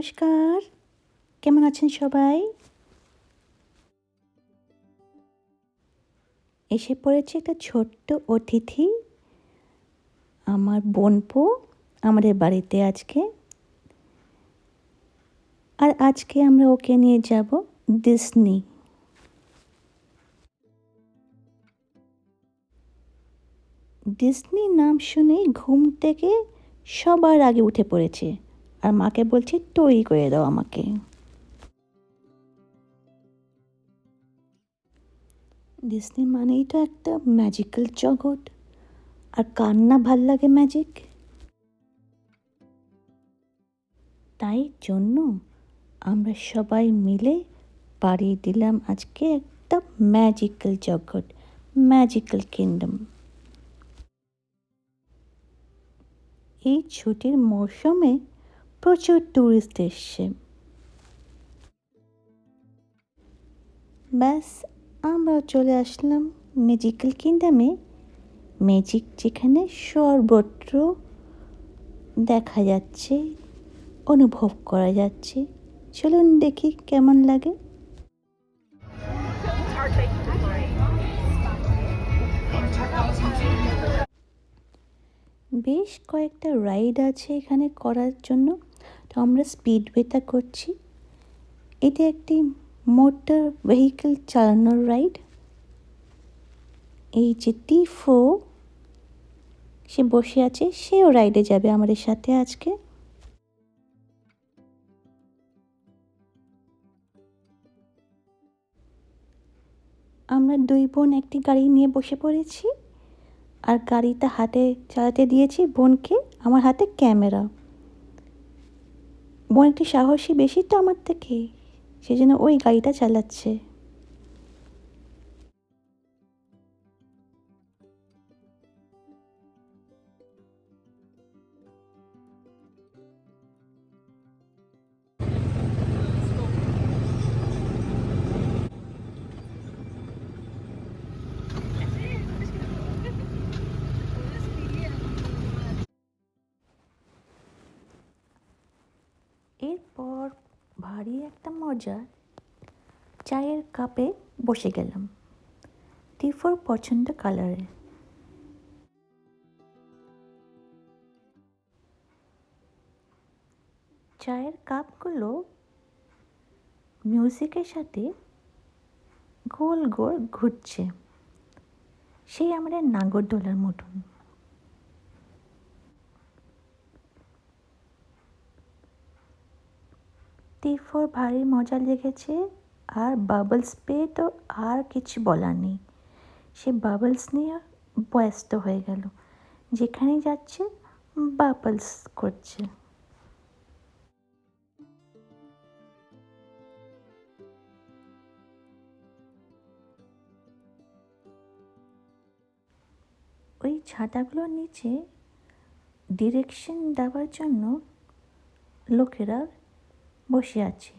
নমস্কার। কেমন আছেন সবাই? এসে পড়েছে একটা ছোট্ট অতিথি, আমার বোনপো, আমাদের বাড়িতে আজকে। আর আজকে আমরা ওকে নিয়ে যাব ডিসনি। ডিসনি নাম শুনেই ঘুম থেকে সবার আগে উঠে পড়েছে। আর মাকে বলছে, তৈরি করে দাও আমাকে। ডিসনি মানেই তো একটা ম্যাজিক্যাল জগৎ। আর কার না ভালো লাগে ম্যাজিক তাই জন্য আমরা সবাই মিলে পাড়িয়ে দিলাম আজকে একটা ম্যাজিক্যাল জগৎ ম্যাজিক্যাল কিংডম এই ছুটির মৌসুমে প্রচুর ট্যুরিস্ট এসছে। ব্যাস, আমরা চলে আসলাম ম্যাজিক্যাল কিংডমে ম্যাজিক যেখানে সর্বত্র দেখা যাচ্ছে, অনুভব করা যাচ্ছে। চলুন দেখি কেমন লাগে। বেশ কয়েকটা রাইড আছে এখানে করার জন্য। তো আমরা স্পিডওয়েটা করছি। এটা একটি মোটর ভেহিকেল চালানোর রাইড এই যে টিফো সে বসে আছে, সেও রাইডে যাবে আমাদের সাথে আজকে। আমরা দুই বোন একটি গাড়ি নিয়ে বসে পড়েছি, আর গাড়িটা হাতে চালাতে দিয়েছি বোনকে, আমার হাতে ক্যামেরা। বোন একটি সাহসী বেশি তো আমার থেকে। সেজন্য ওই গাড়িটা চালাচ্ছে। এরপর ভারী একটা মজা, চায়ের কাপে বসে গেলাম। টিফোর পছন্দ কালারে চায়ের কাপগুলো মিউজিকের সাথে গোল গোল ঘুরছে। সেই আমাদের নাগরদোলার মতন। টিফোর ভারী মজা লেগেছে আর বাবলস পেয়ে তো আর কিছু বলার নেই। সে বাবলস নিয়ে ব্যস্ত হয়ে গেল। যেখানেই যাচ্ছে, বাবলস করছে। ওই ছাতাগুলোর নিচে ডিরেকশন দেওয়ার জন্য লোকেরা বসে আছে।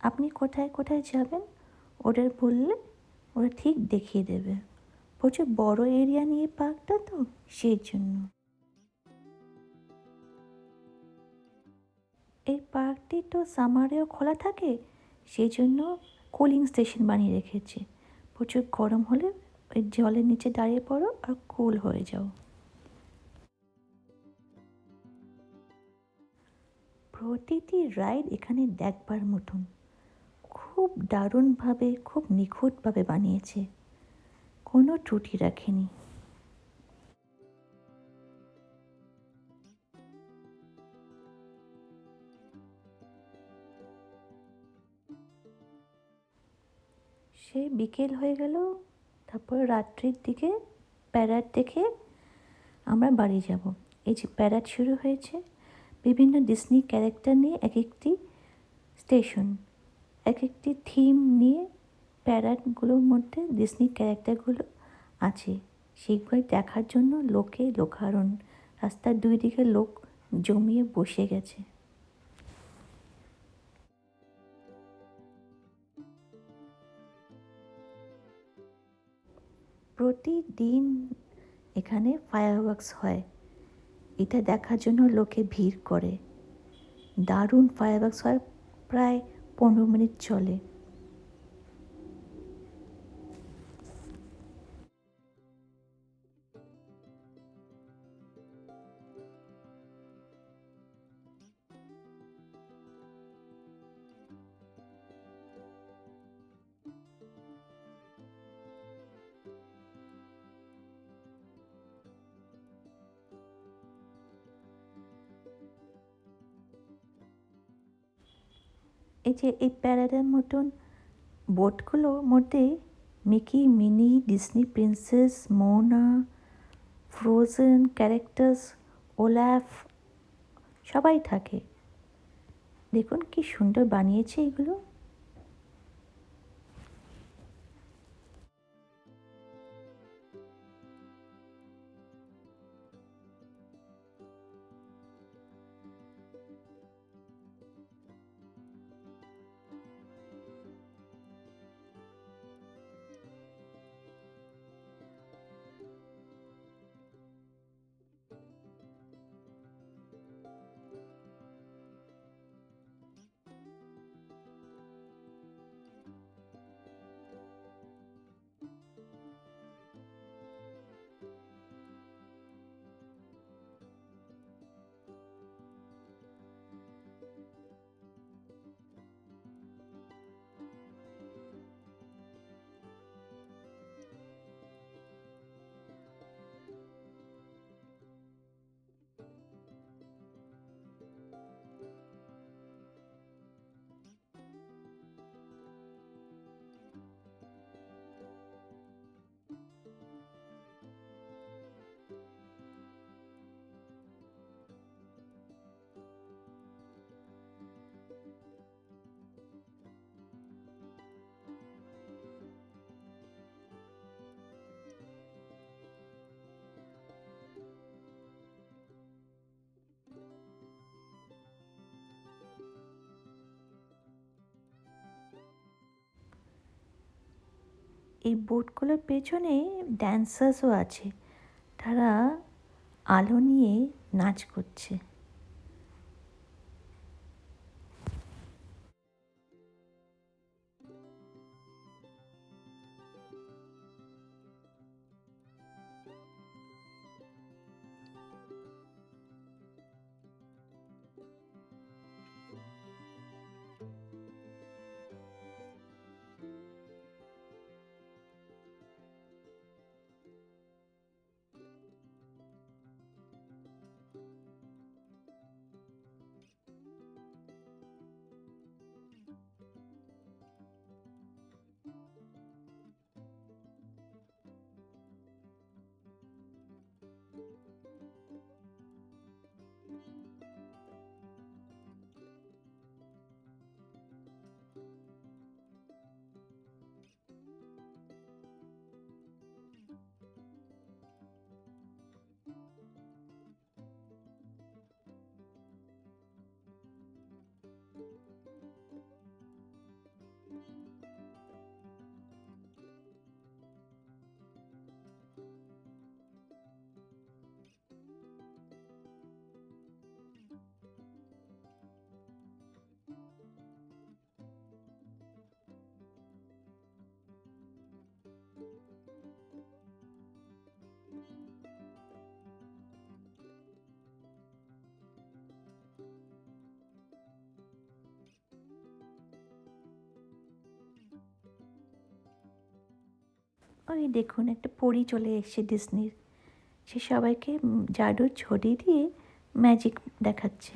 আপনি কোথায় কোথায় যাবেন? ওদের বললে, ওরা ঠিক দেখিয়ে দেবে। প্রচুর বড় এরিয়া নিয়ে পার্কটা তো, সেই জন্য। এই পার্কটি তো সামারেও খোলা থাকে, সেই জন্য কুলিং স্টেশন বানিয়ে রেখেছে। প্রচুর গরম হলে ওই জলের নিচে দাঁড়িয়ে পড়ো আর কুল হয়ে যাও। প্রতিটি রাইড এখানে দেখবার মতন। খুব দারুণভাবে, খুব নিখুঁতভাবে বানিয়েছে। কোনো ত্রুটি রাখেনি। সে বিকেল হয়ে গেল, তারপর রাত্রির দিকে প্যারাড দেখে আমরা বাড়ি যাব। এই যে প্যারাড শুরু হয়েছে বিভিন্ন ডিসনি ক্যারেক্টার নিয়ে এক একটি স্টেশন এক একটি থিম নিয়ে প্যারাডগুলোর মধ্যে ডিসনি ক্যারেক্টারগুলো আছে। সেইগুলো দেখার জন্য লোকে লোকারণ, রাস্তার দুই দিকে লোক জমিয়ে বসে গেছে। প্রতিদিন এখানে ফায়ারওয়ার্কস হয়। এটা দেখার জন্য লোকে ভিড় করে। দারুণ ফায়ারওয়ার্কস হয় প্রায় পনেরো মিনিট চলে। এই যে এই প্যারাডার মতন বোটগুলোর মধ্যে Mickey, Minnie, Disney princess, Moana, Frozen characters Olaf, সবাই থাকে। দেখুন কি সুন্দর বানিয়েছে এগুলো। এই বোটগুলোর পেছনে ড্যান্সার্সও আছে। তারা আলো নিয়ে নাচ করছে। ওই দেখুন একটা পরি চলে এসছে ডিসনির সে সবাইকে জাদুর ছড়ি দিয়ে ম্যাজিক দেখাচ্ছে।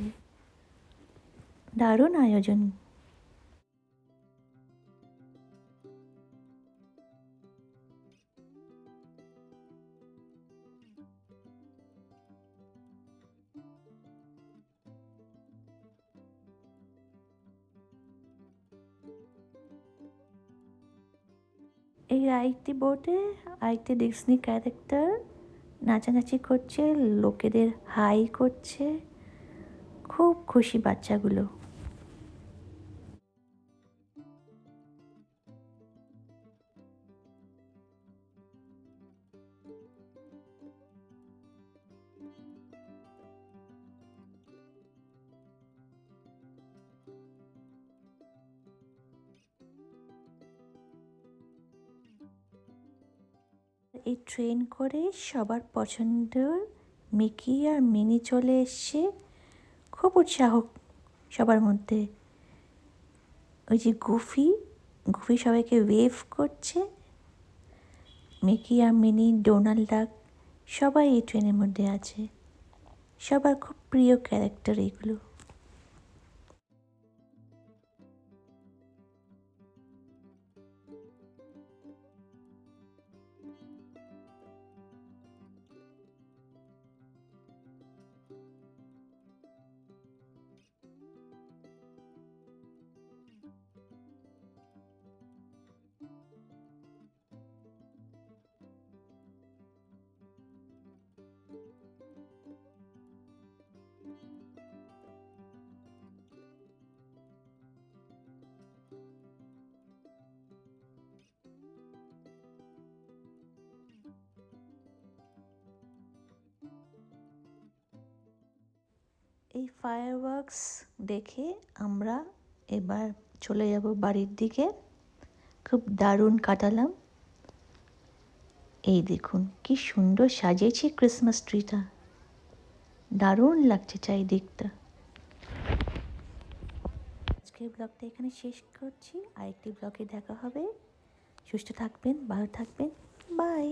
দারুণ আয়োজন। এই আরেকটি বোর্ডে আরেকটি ডিসনি ক্যারেক্টার নাচানাচি করছে লোকেদের হাই করছে। খুব খুশি বাচ্চাগুলো। এই ট্রেন করে সবার পছন্দের মিকি আর মিনি চলে এসছে। খুব উৎসাহ সবার মধ্যে। ওই যে গুফি গুফি সবাইকে ওয়েভ করছে। মিকি আর মিনি ডোনাল্ড ডাক সবাই এই ট্রেনের মধ্যে আছে। সবার খুব প্রিয় ক্যারেক্টার এগুলো। এই ফায়ারওয়ার্কস দেখে আমরা এবার চলে যাব বাড়ির দিকে। খুব দারুণ কাটালাম। এই দেখুন, কি সুন্দর সাজিয়েছি ক্রিসমাস ট্রিটা দারুণ লাগছে চারিদিকটা। আজকের ব্লগটা এখানে শেষ করছি। আরেকটি ব্লগে দেখা হবে। সুস্থ থাকবেন, ভালো থাকবেন। বাই